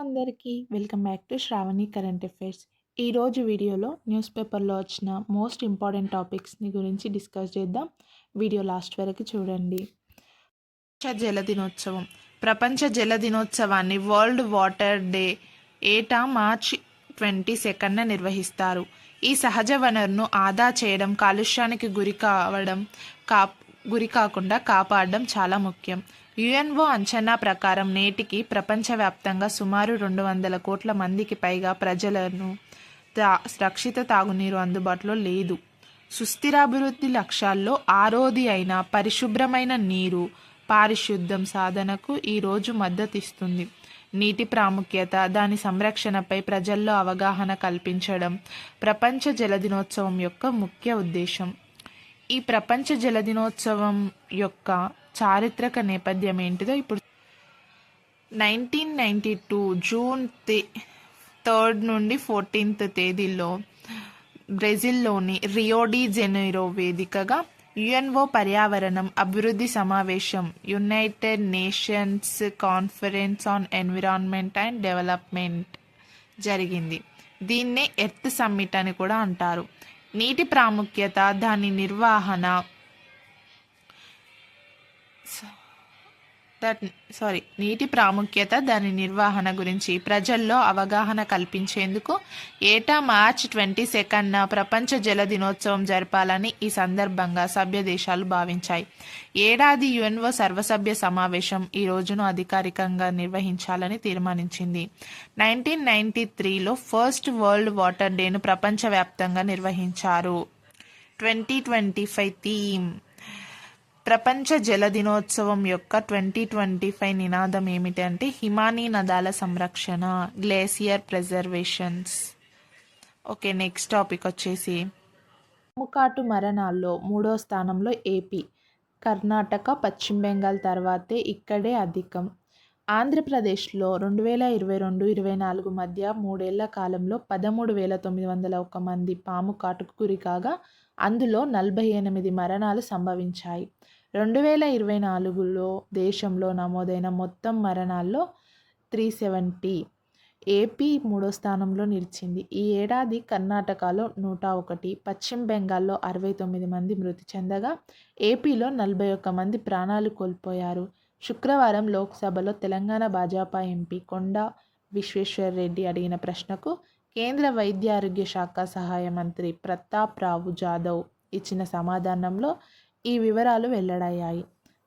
అందరికీ welcome back to Sravani current affairs. ఈరోజు వీడియోలో న్యూస్ పేపర్లో వచ్చిన మోస్ట్ ఇంపార్టెంట్ టాపిక్స్ని గురించి డిస్కస్ చేద్దాం. వీడియో లాస్ట్ వరకు చూడండి. ప్రపంచ జల దినోత్సవం. ప్రపంచ జల దినోత్సవాన్ని వరల్డ్ వాటర్ డే ఏటా మార్చ్ ట్వంటీ సెకండ్న నిర్వహిస్తారు. ఈ సహజ వనరును ఆదా చేయడం కాలుష్యానికి గురి కావడం కా గురి కాకుండా కాపాడడం చాలా ముఖ్యం. యుఎన్ఓ అంచనా ప్రకారం నేటికి ప్రపంచవ్యాప్తంగా సుమారు రెండు వందల కోట్ల మందికి పైగా ప్రజలను తా రక్షిత తాగునీరు అందుబాటులో లేదు. సుస్థిరాభివృద్ధి లక్ష్యాల్లో ఆరోది అయిన పరిశుభ్రమైన నీరు పారిశుద్ధం సాధనకు ఈరోజు మద్దతిస్తుంది. నీటి ప్రాముఖ్యత దాని సంరక్షణపై ప్రజల్లో అవగాహన కల్పించడం ప్రపంచ జల దినోత్సవం యొక్క ముఖ్య ఉద్దేశం. ఈ ప్రపంచ జల దినోత్సవం యొక్క చారిత్రక నేపథ్యం ఏంటిదో ఇప్పుడు నైన్టీన్ నైంటీ టూ జూన్ తే థర్డ్ నుండి ఫోర్టీన్త్ తేదీలో బ్రెజిల్లోని రియోడి జెనైరో వేదికగా యుఎన్ఓ పర్యావరణం అభివృద్ధి సమావేశం United Nations Conference on Environment and Development జరిగింది. దీన్నే ఎర్త్ సమ్మిట్ అని కూడా అంటారు. నీటి ప్రాముఖ్యత దాని నిర్వహణ దట్ సారీ నీటి ప్రాముఖ్యత దాని నిర్వహణ గురించి ప్రజల్లో అవగాహన కల్పించేందుకు ఏటా మార్చ్ ట్వంటీ సెకండ్న ప్రపంచ జల దినోత్సవం జరపాలని ఈ సందర్భంగా సభ్య దేశాలు భావించాయి. ఏడాది యుఎన్ఓ సర్వసభ్య సమావేశం ఈ రోజును అధికారికంగా నిర్వహించాలని తీర్మానించింది. నైన్టీన్ నైన్టీ త్రీలో ఫస్ట్ వరల్డ్ వాటర్ డేను ప్రపంచవ్యాప్తంగా నిర్వహించారు. Twenty twenty five theme. ప్రపంచ జల దినోత్సవం యొక్క ట్వంటీ ట్వంటీ ఫైవ్ నినాదం ఏమిటంటే హిమానీ నదాల సంరక్షణ glacier preservations. Okay next topic వచ్చేసి ముకాటు మరణాల్లో మూడో స్థానంలో ఏపీ కర్ణాటక పశ్చిమ బెంగాల్ తర్వాతే ఇక్కడే అధికం. ఆంధ్రప్రదేశ్లో రెండు వేల ఇరవై రెండు ఇరవై నాలుగు మధ్య మూడేళ్ళ కాలంలో పదమూడు వేల తొమ్మిది వందల ఒక మంది పాము కాటుకు గురి కాగా అందులో నలభై ఎనిమిది మరణాలు సంభవించాయి. రెండు వేల ఇరవై నాలుగులో దేశంలో నమోదైన మొత్తం మరణాల్లో త్రీ సెవెంటీ ఏపీ మూడో స్థానంలో నిలిచింది. ఈ ఏడాది కర్ణాటకలో నూట ఒకటి పశ్చిమ బెంగాల్లో అరవై తొమ్మిది మంది మృతి చెందగా ఏపీలో నలభై ఒక్క మంది ప్రాణాలు కోల్పోయారు. శుక్రవారం లోక్సభలో తెలంగాణ భాజపా ఎంపీ కొండ విశ్వేశ్వర్ రెడ్డి అడిగిన ప్రశ్నకు కేంద్ర వైద్య ఆరోగ్య శాఖ సహాయ మంత్రి ప్రతాప్ రావు జాదవ్ ఇచ్చిన సమాధానంలో ఈ వివరాలు వెల్లడయ్యాయి.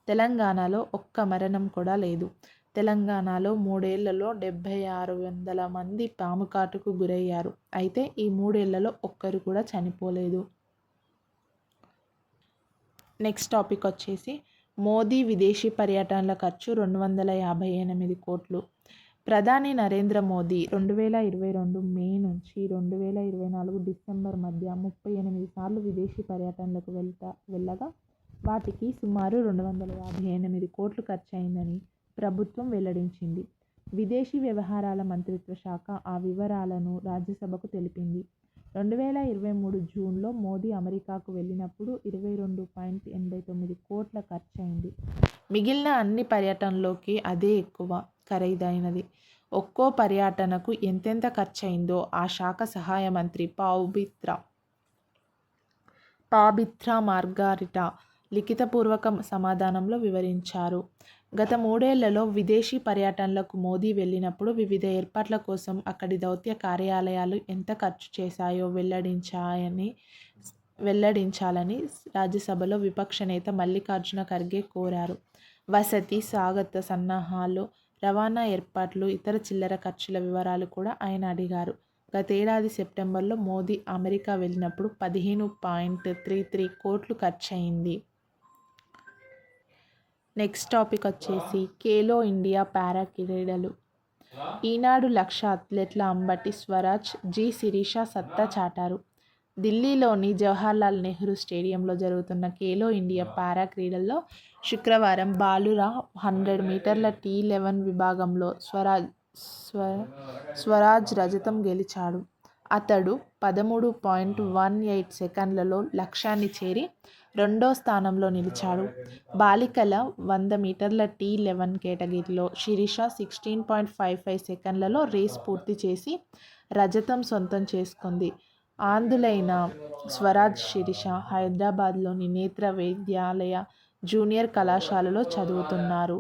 తెలంగాణలో ఒక్క మరణం కూడా లేదు. తెలంగాణలో మూడేళ్ళలో డెబ్భై ఆరు వందల మంది పాము కాటుకు గురయ్యారు. అయితే ఈ మూడేళ్ళలో ఒక్కరు కూడా చనిపోలేదు. నెక్స్ట్ టాపిక్ వచ్చేసి మోదీ విదేశీ పర్యటనల ఖర్చు రెండు వందల యాభై ఎనిమిది కోట్లు. ప్రధాని నరేంద్ర మోదీ రెండు వేల ఇరవై రెండు మే నుంచి రెండు వేల ఇరవై నాలుగు డిసెంబర్ మధ్య ముప్పై ఎనిమిది సార్లు విదేశీ పర్యటనలకు వెళ్తా వెళ్ళగా వాటికి సుమారు రెండు వందల యాభై ఎనిమిది కోట్లు ఖర్చయిందని ప్రభుత్వం వెల్లడించింది. విదేశీ వ్యవహారాల మంత్రిత్వ శాఖ ఆ వివరాలను రాజ్యసభకు తెలిపింది. రెండు వేల ఇరవై మూడు జూన్లో మోదీ అమెరికాకు వెళ్ళినప్పుడు ఇరవై రెండు పాయింట్ ఎనభై తొమ్మిది కోట్ల ఖర్చయింది. మిగిలిన అన్ని పర్యటనలోకి అదే ఎక్కువ ఖరీదైనది. ఒక్కో పర్యటనకు ఎంతెంత ఖర్చయిందో ఆ శాఖ సహాయ మంత్రి పావుబిత్ర పాబిత్రా మార్గారిటా లిఖితపూర్వక సమాధానంలో వివరించారు. గత మూడేళ్ళలో విదేశీ పర్యటనలకు మోదీ వెళ్ళినప్పుడు వివిధ ఏర్పాట్ల కోసం అక్కడి దౌత్య కార్యాలయాలు ఎంత ఖర్చు చేశాయో వెల్లడించాయని వెల్లడించాలని రాజ్యసభలో విపక్ష నేత మల్లికార్జున ఖర్గే కోరారు. వసతి స్వాగత సన్నాహాలు రవాణా ఏర్పాట్లు ఇతర చిల్లర ఖర్చుల వివరాలు కూడా ఆయన అడిగారు. గతేడాది సెప్టెంబర్లో మోదీ అమెరికా వెళ్ళినప్పుడు పదిహేను పాయింట్ త్రీ త్రీ కోట్లు ఖర్చయింది. నెక్స్ట్ టాపిక్ వచ్చేసి ఖేలో ఇండియా పారా క్రీడలు ఈనాడు లక్ష అథ్లెట్ల అంబటి స్వరాజ్ జి శిరీష సత్తా చాటారు. ఢిల్లీలోని జవహర్లాల్ నెహ్రూ స్టేడియంలో జరుగుతున్న ఖేలో ఇండియా పారా క్రీడల్లో శుక్రవారం బాలురా హండ్రెడ్ మీటర్ల టీ లెవెన్ విభాగంలో స్వరాజ్ స్వ స్వరాజ్ రజతం గెలిచాడు. అతడు పదమూడు పాయింట్ వన్ ఎయిట్ సెకండ్లలో లక్ష్యాన్ని చేరి రెండో స్థానంలో నిలిచాడు. బాలికల వంద మీటర్ల టీ లెవెన్ కేటగిరీలో Sirisha sixteen point five five సెకండ్లలో రేస్ పూర్తి చేసి రజతం సొంతం చేసుకుంది. ఆందులైన స్వరాజ్ శిరీష హైదరాబాద్లోని నేత్ర వైద్యాలయ జూనియర్ కళాశాలలో చదువుతున్నారు.